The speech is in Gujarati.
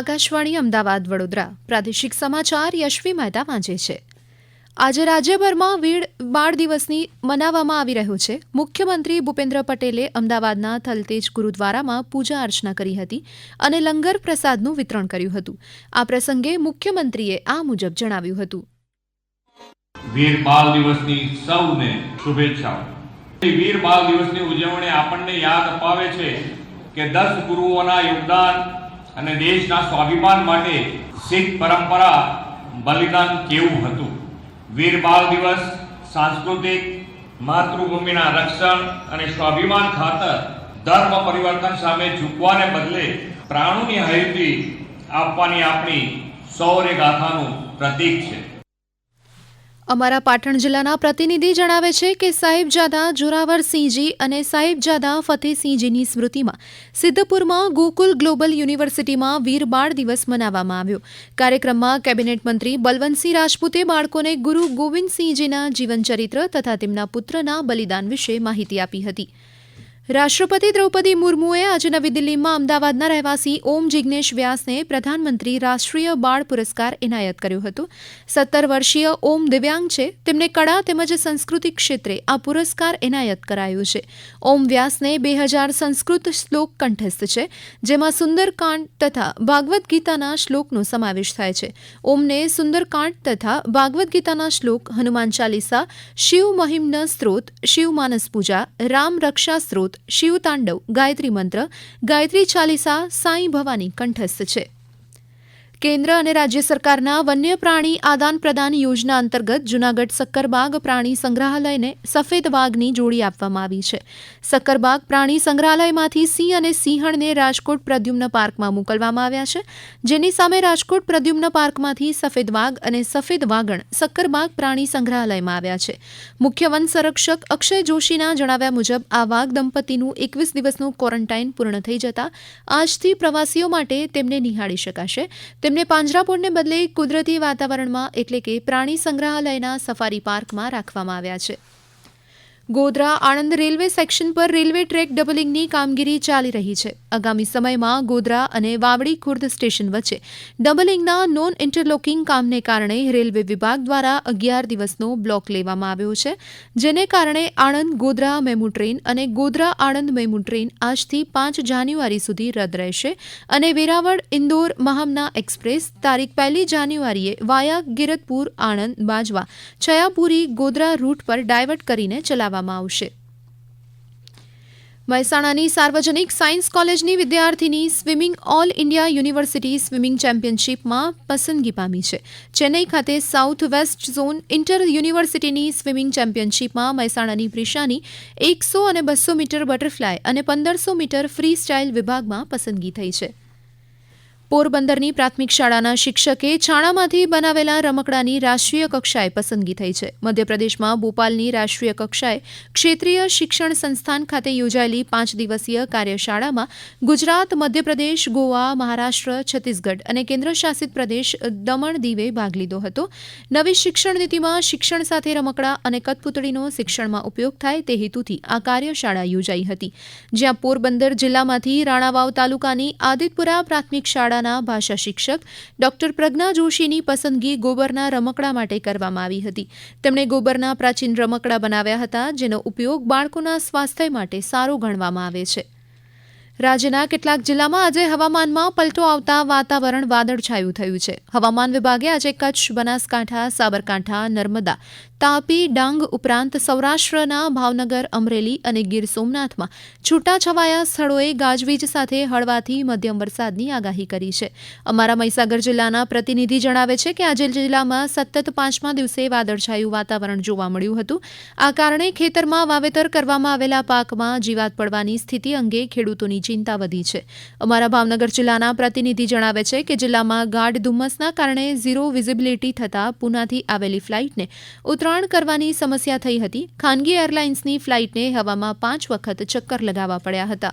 આકાશવાણી અમદાવાદ વડોદરા. પ્રાદેશિક સમાચાર યશવી મહેતા વાંચે છે. આજે રાજ્યભરમાં વીર બાળ દિવસની મનાવવામાં આવી રહ્યો છે. મુખ્યમંત્રી ભૂપેન્દ્ર પટેલે અમદાવાદના થલતેજ ગુરુદ્વારામાં પૂજા અર્ચના કરી હતી અને લંગર પ્રસાદનું વિતરણ કર્યું હતું. આ પ્રસંગે મુખ્યમંત્રીએ આ મુજબ જણાવ્યું હતું. વીર બાળ દિવસની સૌને શુભેચ્છાઓ. વીર બાળ દિવસની ઉજવણી આપણને યાદ અપાવે છે કે દસ ગુરુઓના યોગદાન અને દેશના સ્વાભિમાન માટે શીખ પરંપરા બલિદાન કેવું હતું? વીર બાળ દિવસ, સાંસ્કૃતિક, માતૃભૂમિના રક્ષણ અને સ્વાભિમાન ખાતર ધર્મ પરિવર્તન સામે ઝૂકવાને બદલે પ્રાણોની હૈતી આપવાની આપણી સૌર્ય ગાથાનું પ્રતીક છે. અમારા પાટણ જિલ્લાના પ્રતિનિધિ જણાવે છે કે સાહેબજાદા જોરાવરસિંહજી અને સાહેબજાદા ફતેહસિંહજીની સ્મૃતિમાં સિદ્ધપુરમાં ગોકુલ ગ્લોબલ યુનિવર્સિટીમાં વીર બાળ દિવસ મનાવવામાં આવ્યો. કાર્યક્રમમાં કેબિનેટ મંત્રી બલવંતસિંહ રાજપૂતે બાળકોને ગુરુ ગોવિંદસિંહજીના જીવનચરિત્ર તથા તેમના પુત્રના બલિદાન વિશે માહિતી આપી હતી. રાષ્ટ્રપતિ દ્રૌપદી મુર્મુએ આજે નવી દિલ્હીમાં અમદાવાદના રહેવાસી ઓમ જિજ્ઞેશ વ્યાસને પ્રધાનમંત્રી રાષ્ટ્રીય બાળ પુરસ્કાર એનાયત કર્યો હતો. સત્તર વર્ષીય ઓમ દિવ્યાંગ છે. તેમને કળા તેમજ સંસ્કૃતિ ક્ષેત્રે આ પુરસ્કાર એનાયત કરાયો છે. ઓમ વ્યાસને બે હજાર સંસ્કૃત શ્લોક કંઠસ્થ છે, જેમાં સુંદરકાંડ તથા ભાગવદ્ ગીતાના શ્લોકનો સમાવેશ થાય છે. ઓમને સુંદરકાંડ તથા ભાગવદ્ ગીતાના શ્લોક હનુમાન ચાલીસા, શિવ મહિમ્ન સ્ત્રોત, શિવ માનસ પૂજા, રામ રક્ષા સ્ત્રોત શિવ તાંડવ ગાયત્રી મંત્ર ગાયત્રી ચાલીસા સાંઈ ભવાની કંઠસ્થ છે. કેન્દ્ર અને રાજ્ય સરકારના વન્ય પ્રાણી આદાન પ્રદાન યોજના અંતર્ગત જૂનાગઢ સક્કરબાગ પ્રાણી સંગ્રહાલયને સફેદ વાઘની જોડી આપવામાં આવી છે. સક્કરબાગ પ્રાણી સંગ્રહાલયમાંથી સિંહ અને સિંહણને રાજકોટ પ્રદ્યુમ્ન પાર્કમાં મોકલવામાં આવ્યા છે. જેની સામે રાજકોટ પ્રદ્યુમ્ન પાર્કમાંથી સફેદ વાઘ અને સફેદ વાગણ સક્કરબાગ પ્રાણી સંગ્રહાલયમાં આવ્યા છે. મુખ્ય વન સંરક્ષક અક્ષય જોશીના જણાવ્યા મુજબ, આ વાઘ દંપતીનું એકવીસ દિવસનું ક્વોરન્ટાઇન પૂર્ણ થઈ જતા આજથી પ્રવાસીઓ માટે તેમને નિહાળી શકાશે. તેમને પાંજરાપોળને બદલે કુદરતી વાતાવરણમાં એટલે કે પ્રાણી સંગ્રહાલયના સફારી પાર્કમાં રાખવામાં આવ્યા છે. ગોધરા આણંદ રેલવે સેક્શન પર રેલવે ટ્રેક ડબલિંગની કામગીરી ચાલી રહી છે. આગામી સમયમાં ગોધરા અને વાવડી ખુર્દ સ્ટેશન વચ્ચે ડબલિંગના નોન ઇન્ટરલોકિંગ કામને કારણે રેલવે વિભાગ દ્વારા અગિયાર દિવસનો બ્લોક લેવામાં આવ્યો છે, જેને કારણે આણંદ, ગોધરા, મેમુ ટ્રેન અને ગોધરા આણંદ મેમુ ટ્રેન આજથી પાંચ જાન્યુઆરી સુધી રદ રહેશે અને વેરાવળ, ઇન્દોર, મહામના એક્સપ્રેસ તારીખ પહેલી જાન્યુઆરીએ વાયા ગિરતપુર આણંદ, બાજવા, છયાપુરી, ગોધરા રૂટ પર ડાયવર્ટ કરીને ચલાવવામાં આવશે. મહેસાણાની સાર્વજનિક સાયન્સ કોલેજની વિદ્યાર્થીની swimming all India university swimming ચેમ્પિયનશિપમાં પસંદગી પામી છે. ચેન્નઈ ખાતે સાઉથ વેસ્ટ ઝોન ઇન્ટર યુનિવર્સિટીની સ્વિમિંગ ચેમ્પિયનશિપમાં મહેસાણાની પ્રિશાની એકસો અને બસો મીટર બટરફ્લાય અને પંદરસો મીટર ફ્રી સ્ટાઇલ વિભાગમાં પસંદગી થઈ છે. પોરબંદરની પ્રાથમિક શાળાના શિક્ષકે છાણામાંથી બનાવેલા રમકડાની રાષ્ટ્રીય કક્ષાએ પસંદગી થઈ છે. મધ્યપ્રદેશમાં ભોપાલની રાષ્ટ્રીય કક્ષાએ ક્ષેત્રીય શિક્ષણ સંસ્થાન ખાતે યોજાયેલી પાંચ દિવસીય કાર્યશાળામાં ગુજરાત, મધ્યપ્રદેશ, ગોવા, મહારાષ્ટ્ર, છત્તીસગઢ અને કેન્દ્રશાસિત પ્રદેશ દમણ દીવે ભાગ લીધો હતો. નવી શિક્ષણ નીતિમાં શિક્ષણ સાથે રમકડા અને કઠપૂતળીનો શિક્ષણમાં ઉપયોગ થાય તે હેતુથી આ કાર્યશાળા યોજાઈ હતી. જ્યાં પોરબંદર જિલ્લામાંથી રાણાવાવ તાલુકાની આદિતપુરા પ્રાથમિક શાળા શાળાના ભાષા શિક્ષક ડોક્ટર પ્રજ્ઞા જોશીની પસંદગી ગોબરના રમકડા માટે કરવામાં આવી હતી. તેમણે ગોબરના પ્રાચીન રમકડા બનાવ્યા હતા, જેનો ઉપયોગ બાળકોના સ્વાસ્થ્ય માટે સારો ગણવામાં આવે છે. રાજ્યના કેટલાક જિલ્લામાં આજે હવામાનમાં પલટો આવતા વાતાવરણ વાદળછાયું થયું છે. હવામાન વિભાગે આજે કચ્છ, બનાસકાંઠા, સાબરકાંઠા, નર્મદા, તાપી, ડાંગ ઉપરાંત સૌરાષ્ટ્રના ભાવનગર, અમરેલી અને ગીર સોમનાથમાં છૂટાછવાયા સ્થળોએ ગાજવીજ સાથે હળવાથી મધ્યમ વરસાદની આગાહી કરી છે. અમારા મહીસાગર જિલ્લાના પ્રતિનિધિ જણાવે છે કે આજે જિલ્લામાં સતત પાંચમા દિવસે વાદળછાયું વાતાવરણ જોવા મળ્યું હતું. આ કારણે ખેતરમાં વાવેતર કરવામાં આવેલા પાકમાં જીવાત પડવાની સ્થિતિ અંગે ખેડૂતોની ચિંતા વધી છે. અમારા ભાવનગર જિલ્લાના પ્રતિનિધિ જણાવે છે કે જિલ્લામાં ગાઢ ધુમ્મસના કારણે ઝીરો વિઝિબિલિટી થતાં પુનાથી આવેલી ફ્લાઇટને ઉતરાણ કરવાની સમસ્યા થઈ હતી. ખાનગી એરલાઇન્સની ફ્લાઇટને હવામાં પાંચ વખત ચક્કર લગાવવા પડ્યા હતા.